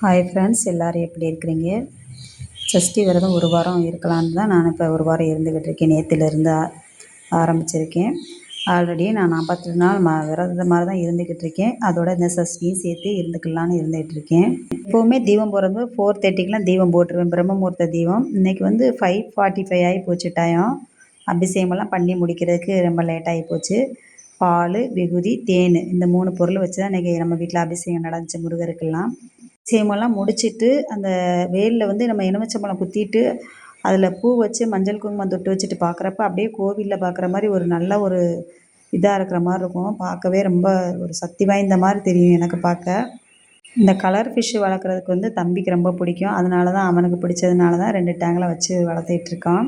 Hi friends எல்லோரும் எப்படி இருக்கிறீங்க? சஷ்டி விரதம் ஒரு வாரம் இருக்கலான்னு தான் நான் இப்போ ஒரு வாரம் இருந்துக்கிட்டு இருக்கேன். நேற்றுலேருந்து ஆரம்பிச்சிருக்கேன். ஆல்ரெடி நான் நாற்பத்தெட்டு நாள் ம விரதம் மாதிரி தான் இருந்துக்கிட்டு இருக்கேன். அதோட இந்த சஷ்டியும் சேர்த்து இருந்துக்கலான்னு இருந்துகிட்டு இருக்கேன். எப்போவுமே தீபம் போடுறது ஃபோர் தேர்ட்டிக்கெலாம் தீபம் போட்டுருவேன். பிரம்மமுகூர்த்த தீபம். இன்றைக்கி வந்து ஃபைவ் ஃபார்ட்டி ஃபைவ் ஆகி போச்சு டைம் அபிஷேகமெல்லாம் பண்ணி முடிக்கிறதுக்கு ரொம்ப லேட் ஆகி போச்சு. பால் விகுதி தேன் இந்த மூணு பொருள் வச்சு தான் இன்றைக்கி நம்ம வீட்டில் அபிஷேகம் நடந்துச்சு முருகருக்கெல்லாம். சேமெல்லாம் முடிச்சுட்டு அந்த வேலில் வந்து நம்ம எலுமிச்சம்பழம் குத்திட்டு அதில் பூ வச்சு மஞ்சள் குங்குமம் தொட்டு வச்சுட்டு பார்க்குறப்ப அப்படியே கோவிலில் பார்க்குற மாதிரி ஒரு நல்ல ஒரு இதாக இருக்கிற மாதிரி இருக்கும். பார்க்கவே ரொம்ப ஒரு சக்தி வாய்ந்த மாதிரி தெரியும் எனக்கு பார்க்க. இந்த கலர் ஃபிஷ்ஷு வளர்க்குறதுக்கு வந்து தம்பிக்கு ரொம்ப பிடிக்கும். அதனால தான் அவனுக்கு பிடிச்சதுனால தான் ரெண்டு டேங்கில் வச்சு வளர்த்திட்ருக்கான்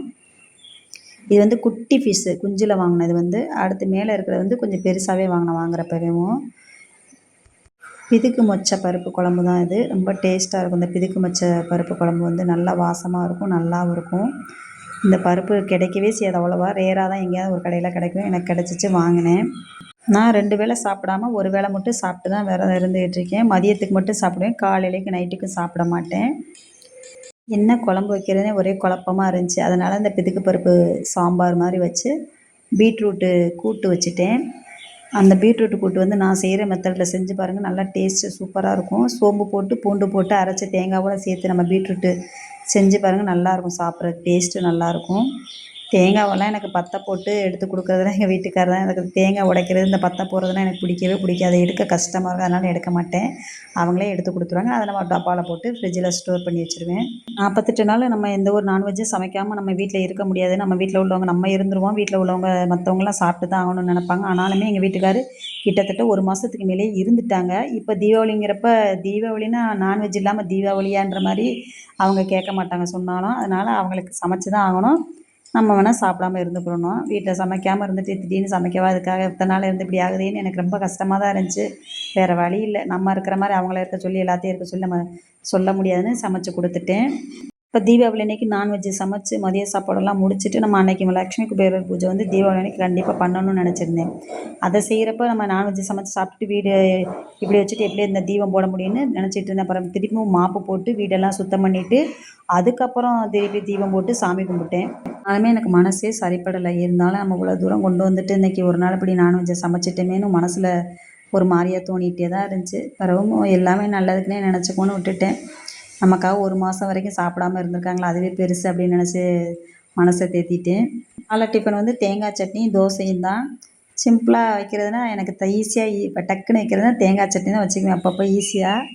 இது வந்து குட்டி ஃபிஷ்ஷு குஞ்சில் வாங்கினது வந்து அடுத்து மேலே இருக்கிறது வந்து கொஞ்சம் பெருசாகவே வாங்கின வாங்குறப்பவேவும் பிதுக்கு மொச்சை பருப்பு குழம்பு தான் இது. ரொம்ப டேஸ்ட்டாக இருக்கும். இந்த பிதுக்கு மொச்சை பருப்பு குழம்பு வந்து நல்லா வாசமாக இருக்கும் நல்லாவும் இருக்கும். இந்த பருப்பு கிடைக்கவே செய்யாது அவ்வளோவா. ரேராக தான் எங்கேயாவது ஒரு கடையில் கிடைக்கும். எனக்கு கிடச்சிச்சு வாங்கினேன். நான் ரெண்டு வேளை சாப்பிடாம ஒரு வேளை மட்டும் சாப்பிட்டு தான் விரதம் இருந்துகிட்டு இருக்கேன். மதியத்துக்கு மட்டும் சாப்பிடுவேன். காலையிலேக்கு நைட்டுக்கும் சாப்பிட மாட்டேன். என்ன குழம்பு வைக்கிறதுனே ஒரே குழப்பமாக இருந்துச்சு. அதனால் இந்த பிதுக்கு பருப்பு சாம்பார் மாதிரி வச்சு பீட்ரூட்டு கூட்டு வச்சுட்டேன். அந்த பீட்ரூட் கூட்டு வந்து நான் செய்கிற மெத்தடில் செஞ்சு பாருங்கள் நல்லா டேஸ்ட்டு சூப்பராக இருக்கும். சோம்பு போட்டு பூண்டு போட்டு அரைச்சி தேங்காவோட சேர்த்து நம்ம பீட்ரூட்டு செஞ்சு பாருங்கள் நல்லாயிருக்கும் சாப்பிட்ற டேஸ்ட்டு நல்லாயிருக்கும் தேங்காவெல்லாம் எனக்கு பற்ற போட்டு எடுத்து கொடுக்குறதுலாம் எங்கள் வீட்டுக்காரர் தான் எனக்கு தேங்காய் உடைக்கிறது இந்த பற்ற போடுறதுலாம் எனக்கு பிடிக்கவே பிடிக்காது. எடுக்க கஷ்டமாக இருக்கும். அதனால் எடுக்க மாட்டேன். அவங்களே எடுத்து கொடுத்துருவாங்க. அதை நம்ம டப்பாவில் போட்டு ஃப்ரிட்ஜில் ஸ்டோர் பண்ணி வச்சுருவேன். நாற்பத்தெட்டு நாள் நம்ம எந்த ஒரு நான்வெஜ்ஜும் சமைக்காமல் நம்ம வீட்டில் இருக்க முடியாது. நம்ம வீட்டில் உள்ளவங்க நம்ம இருந்துருவோம். வீட்டில் உள்ளவங்க மற்றவங்களாம் சாப்பிட்டு தான் ஆகணும்னு நினப்பாங்க. ஆனாலுமே எங்கள் வீட்டுக்கார் கிட்டத்தட்ட ஒரு மாதத்துக்கு மேலே இருந்துட்டாங்க. இப்போ தீபாவளிங்கிறப்ப தீபாவளினா நான்வெஜ் இல்லாமல் தீபாவளியான்ற மாதிரி அவங்க கேட்க மாட்டாங்க சொன்னாலும். அதனால் அவங்களுக்கு சமைச்சு தான் ஆகணும். நம்ம வேணால் சாப்பிடாம இருந்துக்கிறணும் வீட்டில் சமைக்காமல் இருந்துட்டு திடீர்னு சமைக்கவா அதுக்காக இத்தனை நாள் இருந்து இப்படி ஆகுதேன்னு எனக்கு ரொம்ப கஷ்டமாக தான் இருந்துச்சு. வேறு வழி இல்லை. நம்ம இருக்கிற மாதிரி அவங்கள இருக்க சொல்லி எல்லாத்தையும் இருக்க சொல்லி நம்ம சொல்ல முடியாதுன்னு சமைச்சு கொடுத்துட்டேன். இப்போ தீபாவளி அன்றைக்கி நான்வெஜ்ஜு சமைச்சு மதிய சாப்பாடெல்லாம் முடிச்சுட்டு நம்ம அன்றைக்கி லக்ஷ்மி குபேரர் பூஜை வந்து தீபாவளி அன்றைக்கி கண்டிப்பாக பண்ணணும்னு நினச்சிருந்தேன். அதை செய்கிறப்ப நம்ம நான்வெஜ்ஜு சமைச்சு சாப்பிட்டுட்டு வீடு இப்படி வச்சுட்டு எப்படி இந்த தீபம் போட முடியும்னு நினச்சிட்டு இருந்தேன். அப்புறம் திருப்பியும் மாப்பு போட்டு வீடெல்லாம் சுத்தம் பண்ணிவிட்டு அதுக்கப்புறம் திருப்பி தீபம் போட்டு சாமி கும்பிட்டேன். அதுவுமே எனக்கு மனசே சரிப்படலை. இருந்தாலும் நம்ம இவ்வளோ தூரம் கொண்டு வந்துட்டு இன்றைக்கி ஒரு நாள் இப்படி நான்வெஜ்ஜை சமைச்சிட்டோமேனு மனசில் ஒரு மாதிரியாக தோணிகிட்டே தான் இருந்துச்சு. பரவும் எல்லாமே நல்லதுக்குன்னே நினச்சிக்கோன்னு விட்டுட்டேன். நமக்காக ஒரு மாதம் வரைக்கும் சாப்பிடாம இருந்திருக்காங்களா? அதுவே பெருசு அப்படின்னு நினச்சி மனசை தேத்திட்டு. காலை டிஃபன் வந்து தேங்காய் சட்னியும் தோசையும் தான். சிம்பிளாக வைக்கிறதுனா எனக்கு த ஈஸியாக இப்போ டக்குன்னு வைக்கிறதுனா தேங்காய் சட்னி தான் வச்சுக்குவேன். அப்பப்போ ஈஸியாக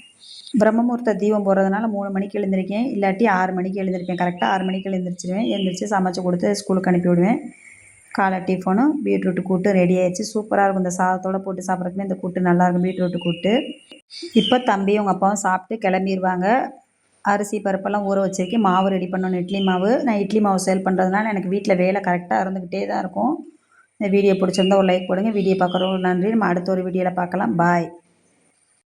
பிரம்மமுகூர்த்த தீபம் போகிறதுனால மூணு மணிக்கு எழுந்திருக்கேன். இல்லாட்டி ஆறு மணிக்கு எழுந்திருப்பேன். கரெக்டாக ஆறு மணிக்கு எழுந்திரிச்சிருவேன். எழுந்திரிச்சு சமைச்சு கொடுத்து ஸ்கூலுக்கு அனுப்பி விடுவேன். காலை டிஃபனும் பீட்ரூட்டு கூட்டு ரெடி ஆயிடுச்சு. சூப்பராக இருக்கும். இந்த சாதத்தோடு போட்டு சாப்பிட்றதுக்குமே இந்த கூட்டு நல்லாயிருக்கும் பீட்ரூட்டு கூட்டு. இப்போ தம்பியும் உங்கள் அப்பாவும் சாப்பிட்டு கிளம்பிடுவாங்க அரிசி பருப்பெல்லாம் ஊற வச்சிருக்கேன். மாவு ரெடி பண்ணணும். இட்லி மாவு. நான் இட்லி மாவு சேல் பண்ணுறதுனால எனக்கு வீட்டில் வேலை கரெக்டாக இருந்துக்கிட்டே தான் இருக்கும். இந்த வீடியோ பிடிச்சிருந்தா ஒரு லைக் போடுங்க. வீடியோ பார்க்குறவங்க நன்றி. நம்ம அடுத்த ஒரு வீடியோவில் பார்க்கலாம். பாய்